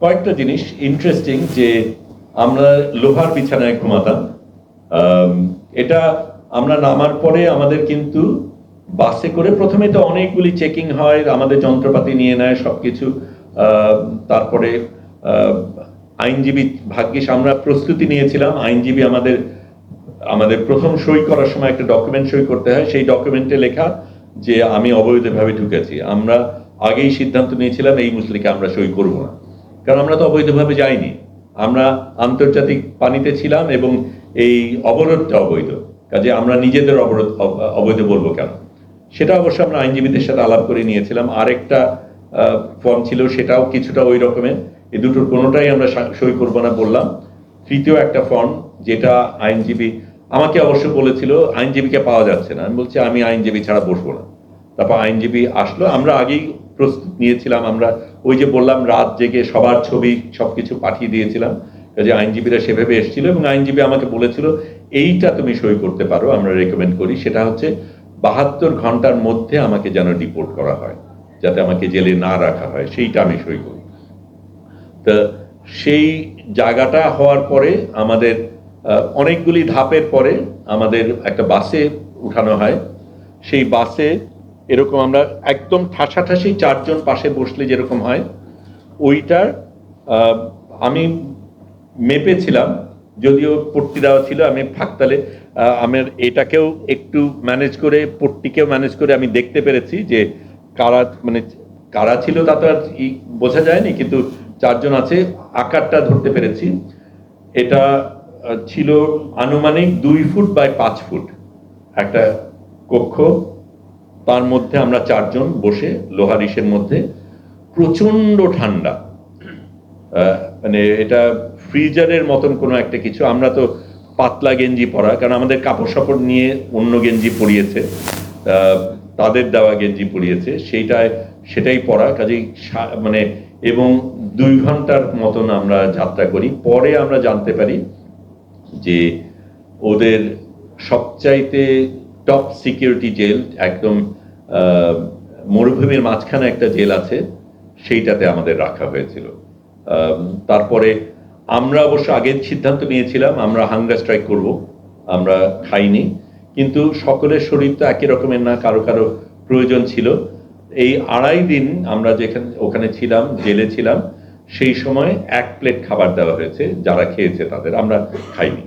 কয়েকটা জিনিস ইন্টারেস্টিং যে আমরা লোহার বিছানায় ঘুমাতাম। এটা আমরা নামার পরে আমাদের কিন্তু বাসে করে প্রথমে তো অনেকগুলি চেকিং হয় আমাদের যন্ত্রপাতি নিয়ে নেয় সবকিছু। আহ, তারপরে আইনজীবী ভাগ্যিস আমরা প্রস্তুতি নিয়েছিলাম। আইনজীবী আমাদের আমাদের প্রথম সই করার সময় একটা ডকুমেন্ট সই করতে হয়। সেই ডকুমেন্টে লেখা যে আমি অবৈধভাবে ঢুকেছি। আমরা আগেই সিদ্ধান্ত নিয়েছিলাম এই মুসলিকে আমরা সই করব না। কারণ আমরা তো অবৈধভাবে যাইনি। আমরা আন্তর্জাতিক পানিতে ছিলাম এবং এই অবরোধটা অবৈধ। কাজে আমরা নিজেদের অবরোধ, অবৈধ বলব কেন? সেটা অবশ্য আমরা আইনজীবীদের সাথে আলাপ করে নিয়েছিলাম। আরেকটা ফর্ম ছিল, সেটাও কিছুটা ওই রকমের। এই দুটোর কোনোটাই আমরা সই করব না বললাম। তৃতীয় একটা ফর্ম যেটা আইনজীবী আমাকে অবশ্য বলেছিল, আইনজীবীকে পাওয়া যাচ্ছে না। আমি বলছি, আমি আইনজীবী ছাড়া বসবো না। তারপর আইনজীবী আসলো। আমরা আগেই প্রস্তুত নিয়েছিলাম। আমরা ওই যে বললাম, রাত জেগে সবার ছবি সবকিছু পাঠিয়ে দিয়েছিলাম। কাজে আইনজীবীরা সেভাবে এসেছিল এবং আইনজীবী আমাকে বলেছিল, এইটা তুমি সই করতে পারো, আমরা রেকমেন্ড করি। সেটা হচ্ছে, বাহাত্তর ঘণ্টার মধ্যে আমাকে যেন ডিপোর্ট করা হয়, যাতে আমাকে জেলে না রাখা হয়, সেইটা আমি সই করি। তা সেই জায়গাটা হওয়ার পরে আমাদের অনেকগুলি ধাপের পরে আমাদের একটা বাসে উঠানো হয়। সেই বাসে এরকম আমরা একদম ঠাসাঠাসি চারজন পাশে বসলে যেরকম হয়, ওইটার আমি মেপেছিলাম, যদিও পট্টি দেওয়া ছিল, আমি ফাঁকতালে আমার এটাকেও একটু ম্যানেজ করে, পট্টিকেও ম্যানেজ করে আমি দেখতে পেরেছি যে কারা মানে কারা ছিল তা তো আর বোঝা যায়নি, কিন্তু চারজন আছে, আকারটা ধরতে পেরেছি। এটা ছিল আনুমানিক দুই ফুট বাই পাঁচ ফুট, একটা কক্ষ। তার মধ্যে আমরা চারজন বসে লোহার ইসের মধ্যে প্রচণ্ড ঠান্ডা। মানে এটা ফ্রিজারের মতন কোনো একটা কিছু। আমরা তো পাতলা গেঞ্জি পরা, কারণ আমাদের কাপড় সাপড় নিয়ে অন্য গেঞ্জি পরিয়েছে তাদের দেওয়া গেঞ্জি পরিয়েছে, সেইটায়, সেটাই পরা। কাজেই মানে এবং দুই ঘণ্টার মতন আমরা যাত্রা করি। পরে আমরা জানতে পারি যে ওদের সবচাইতে টপ সিকিউরিটি জেল একদম মরুভূমির মাঝখানে একটা জেল আছে, সেইটাতে আমাদের রাখা হয়েছিল। তারপরে আমরা অবশ্য আগে সিদ্ধান্ত নিয়েছিলাম, আমরা হাঙ্গার স্ট্রাইক করব, আমরা খাইনি, কিন্তু সকলের শরীর তো একই রকমের না, কারও কারও প্রয়োজন ছিল। এই আড়াই দিন আমরা যেখানে, ওখানে ছিলাম, জেলে ছিলাম, সেই সময় এক প্লেট খাবার দেওয়া হয়েছে, যারা খেয়েছে তাদের, আমরা খাইনি।